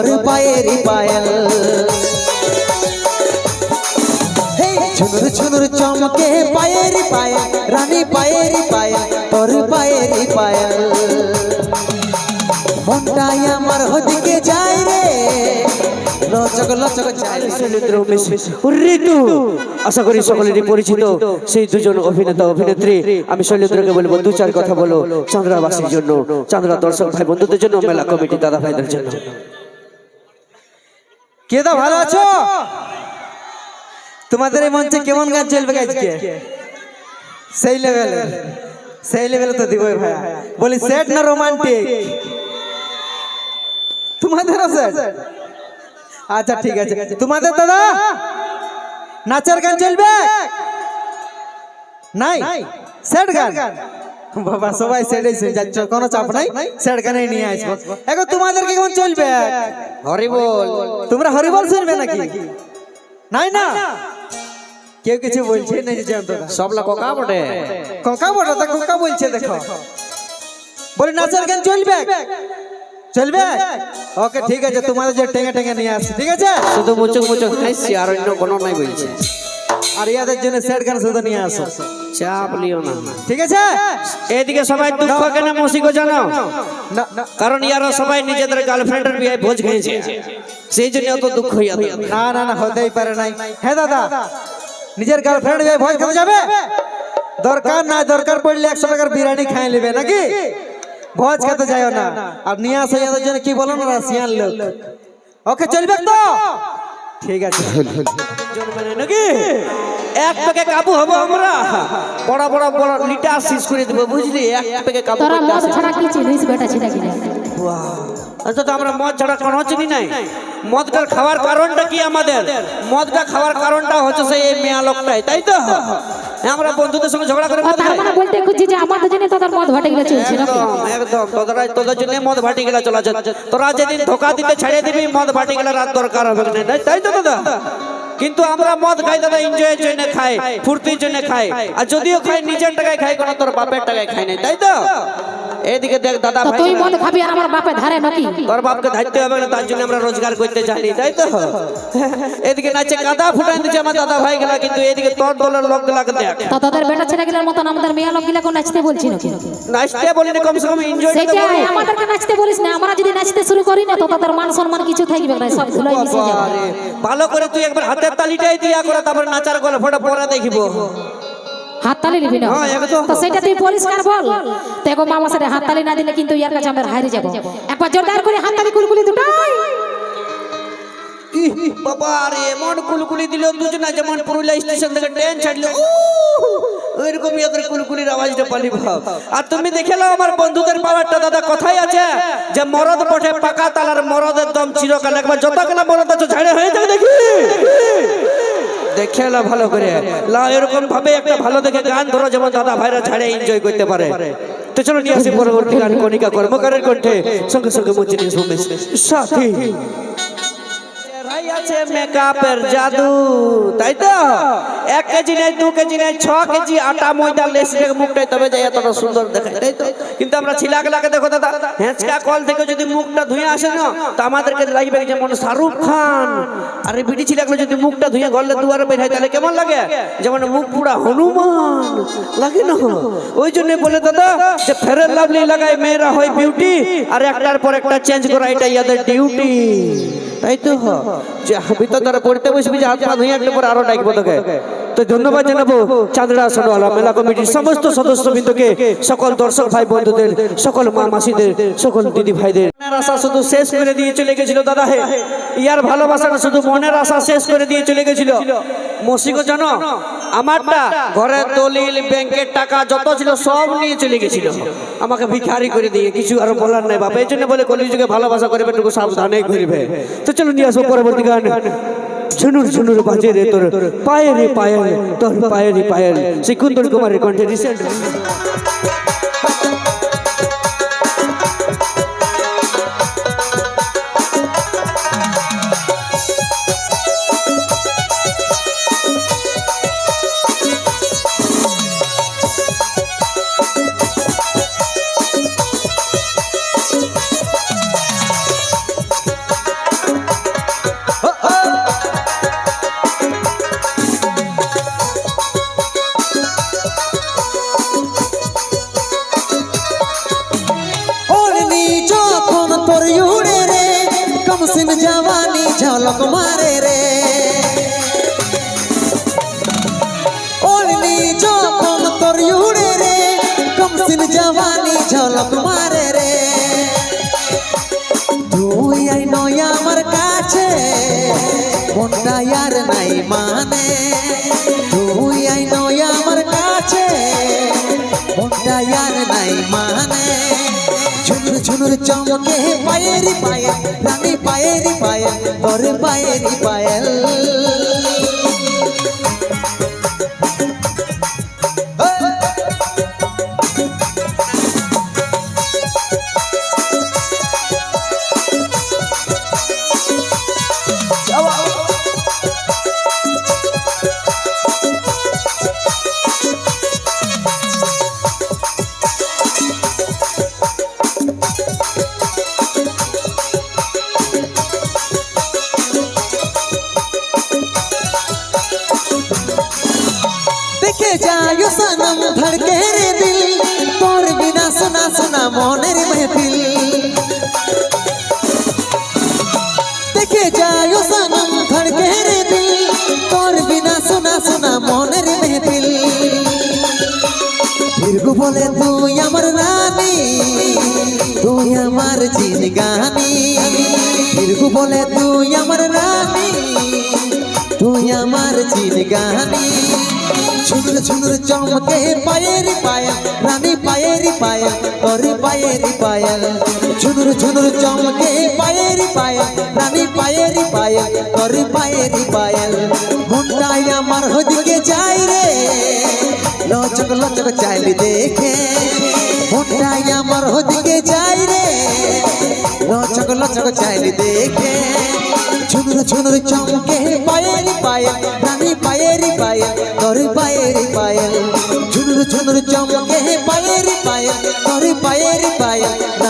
তোর পায়েরই পায়েল। হে ঝুনুর ঝুনুর চমকে পায়েরই পায়েল রানী পায়েরই পায়েল তোর পায়েরই পায়েল। মনটাই আমার হদিকে যায় রে। লচক লচক ঋতু আশা করি সকলেরই পরিচিত সেই দুজন অভিনেতা অভিনেত্রী। আমি শৈলেন্দ্রকে বলব দু চার কথা বলো চান্দ্রাবাসীর জন্য চান্দ্রা দর্শক ভাই বন্ধুদের জন্য মেলা কমিটি দাদা ভাইদের জন্য। কে দা ভালো আছো? তোমাদের এই মঞ্চে কেমন গান চলবে আজকে? সেই লেভেলে সেই লেভেলে তো দিবই ভাই বলি সেট না রোমান্টিক তোমাদেরও সেট আচ্ছা ঠিক আছে। তোমাদের দাদা? নাচের গান চলবে? নাই? সেট গান। বাবা সবাই সেটাই শুনে যাচ্ছ কোনো চাপ নাই সেট নিয়ে আসব। এখন তোমাদেরকে কেমন চলবে? হরিবল। তোমরা হরিবল শুনবে নাকি? নাই না? কেউ কিছু বলছে? না যে সবলা কোকা বটে। কোকা বটে। তা কোকা বলছে দেখো। বলি নাচের গান চলবে? চলবে? ওকে ঠিক আছে তোমাদের যে টেঙ্গে টেঙ্গে নিয়ে আসছি ঠিক আছে? শুধু মুচুক মুচুক হাসছি আর অন্য কোনো নাই বলছে। আর ইয়াদের জন্য সেট গান শুধু নিয়ে আসো। চাপ লিও না। ঠিক আছে? এদিকে সবাই দুঃখ কেন মসিকো কারণ ইয়ারা সবাই নিজেদের গার্লফ্রেন্ডের বিয়ে ভোজ খেয়েছে সেই জন্য অত দুঃখ না না না হতেই পারে নাই। হ্যাঁ দাদা নিজের গার্লফ্রেন্ড ভয় খেতে যাবে? দরকার না দরকার পড়লে একশো টাকার বিরিয়ানি খাই নেবে নাকি? ভোজ খেতে যাও না। আর নিয়ে আসো জন্য কি বলো না রাশিয়ান লোক। ওকে চলবে তো? ঠিক আছে। নাকি? এক প্যাকে কাবু হব আমরা। বড় বড় বড় লিটার শেষ করে দেবো বুঝলি? এক প্যাকে কাবু তোরা মদ। ছাড়া কি চিনিস বেটা ছিটা কিনা? আচ্ছা তো আমরা মদ ছাড়া কোনো চিনি নাই? মদটার খাওয়ার কারণটা কি আমাদের? মদটা খাওয়ার কারণটা হচ্ছে সেই এই মেয়া লোকটাই তাই তো? আমরা বন্ধুদের সঙ্গে ঝগড়া করে তার মানে বলতে খুঁজছি যে আমাদের জন্য তোদের মদ ভাটি গেলা চলছে একদম তোরা তোদের জন্য মদ ভাটি গেলা চলা যাচ্ছে তোরা যেদিন ধোকা দিতে ছেড়ে দিবি মদ ভাটি গেলা রাত দরকার হবে না। তাই- তাই তো দাদা? কিন্তু আমরা মদ খাই দাদা এনজয়ের জন্য খাই ফুর্তির জন্য খাই। আর যদিও খাই নিজের টাকায় খাই কোনো তোর বাপের টাকায় খাই নাই। তাই তো? এদিকে দেখ দাদা ভাই তুই মদ খাবি আর আমার বাপে ধারে নাকি? তোর বাপকে ধারতে হবে না তার জন্য আমরা রোজগার করতে জানি তাই তো? এদিকে নাচে কাদা ফুটাই দিচ্ছে আমার দাদা ভাই গেলা কিন্তু এদিকে তোর দলের লোক গুলাকে দেখ। তো তোদের বেটা ছেলে গেলার মতন আমাদের মেয়ে লোক নাচতে বলছি নাকি? নাচতে বলি না কমসে কম এনজয় সেটাই আমাদেরকে নাচতে বলিস না আমরা যদি নাচতে শুরু করি না তো তাদের মান সম্মান কিছু থাকবে না সব ধুলাই মিশে যাবে ভালো করে তুই একবার হাতের তালিটাই দিয়া করে তারপর নাচার গল্পটা পরে দেখিব। হাত তালি নিবি না। হ্যাঁ। তো। সেটা তুই পরিষ্কার বল। দেখো মামা সাথে হাত তালি না দিলে কিন্তু ইয়ার কাছে আমরা হারিয়ে যাব। একবার জোরদার করে হাত তালি কুলকুলি দুটাই বাবা রে এমন কুলকুলি দিল দুজনা যেমন পুরুলিয়া স্টেশন থেকে ট্রেন ছাড়লো। ওইরকম ইয়াদের কুলকুলির আওয়াজটা পালি ভাব। আর তুমি দেখে নাও আমার বন্ধুদের পাওয়ারটা দাদা কথাই আছে যে মরদ পঠে পাকা তালার মরদের দম চিরকাল। একবার যত গেলা মরদ আছে ঝাড়ে হয়ে যাবে দেখি। দেখে ভালো করে। লা, এরকম ভাবে একটা ভালো দেখে গান ধরো যেমন দাদা ভাইরা ছাড়ে এনজয় করতে পারে। তো চলো নিয়ে আসি পরবর্তী গান, কণিকা কর্মকারের কণ্ঠে। সঙ্গে সঙ্গে মুচি নিয়ে সাথী। আছে মেকআপের জাদু, তাই তো? এক কেজি নেই, দু কেজি নেই, ছ কেজি আটা, ময়দা লেস রেখে মুখটাই তবে যাই এতটা সুন্দর দেখায় তাই তো? কিন্তু আমরা ছিলাগুলাকে দেখো দাদা, হেঁচকা কল থেকে যদি মুখটা ধুয়ে আসে না, তো আমাদেরকে লাগবে যেমন শাহরুখ খান, আর এই বিটি ছিলাগুলো যদি মুখটা ধুয়ে গলে দুয়ারে বের হয়, তাহলে কেমন লাগে? যেমন মুখ পুরা হনুমান, লাগে না? ওই জন্য বলে দাদা, যে ফেরের লাভলি লাগায় মেয়েরা হয় বিউটি আর একটার পর একটা চেঞ্জ করা এটা ইয়াদের ডিউটি তাই তো আমি তো তারা পড়তে বসবি, যে হাত পা ধুয়ে একটা পরে আরও ডাকবো তোকে। তো ধন্যবাদ জানাব চাঁদড়া সোনওয়ালা মেলা কমিটির সমস্ত সদস্যবৃন্দকে, সকল দর্শক ভাই বন্ধুদের, সকল মা মাসিদের, সকল দিদি ভাইদের। মনের আশা শুধু শেষ করে দিয়ে চলে গেছিল দাদা হে। ইয়ার ভালোবাসাটা শুধু মনের আশা শেষ করে দিয়ে চলে গেছিল। মসিগো জানো আমারটা ঘরের দলিল, ব্যাংকের টাকা, যত ছিল সব নিয়ে চলে গেছিল। আমাকে ভিখারি করে দিয়ে কিছু আর বলার নাই বাবা এই জন্য বলে কলিযুগে ভালোবাসা করবে, টুকু সাবধানে ঘুরবে। তো চলুন নিয়ে আসব পরবর্তী গান। ঝুনুর ঝুনুর বাজে রে তোর পায়ে রে পায়ে তোর পায়ে রে পায়ে সেই কুন্দর কুমারের কণ্ঠে রিসেন্ট তোর উড়ে রে কমসিন জওয়ানি ঝলক মারে রে ওড়নি যখন তোর উড়ে রে কমসিন জওয়ানি ঝলক ঝুনুর চমকে পায়েরি পায়ে রানী পায়েরি পায়ে তোর পায়েরি পায়েল। বলে, তুই আমার রানী তুই আমার জিনগানি। ফিরগু বলে, তুই আমার রানী তুই আমার জিনগানি। ঝুনুর ঝুনুর চমকে পায়েরি পায়া, রানী পায়েরি পায়া, তোর পায়েরি পায়াল ঝুনুর ঝুনুর চমকে পায়েরি পায়া, রানী পায়েরি পায়া, তোর পায়েরি পায়াল মনটাই আমার হদিকে যাই রে, লচক লচক চাইলি দেখে। মনটাই আমার হদিকে যাই রে, লচক লচক চাইলি দেখে। ঝুনুর ঝুনুর চমকে পায়েরি পায়েল রানী পায়েরি পায়েল তোর পায়েরি পায়েল ঝুনুর ঝুনুর চমকে পায়েরি পায়েল তোর পায়েরি রানী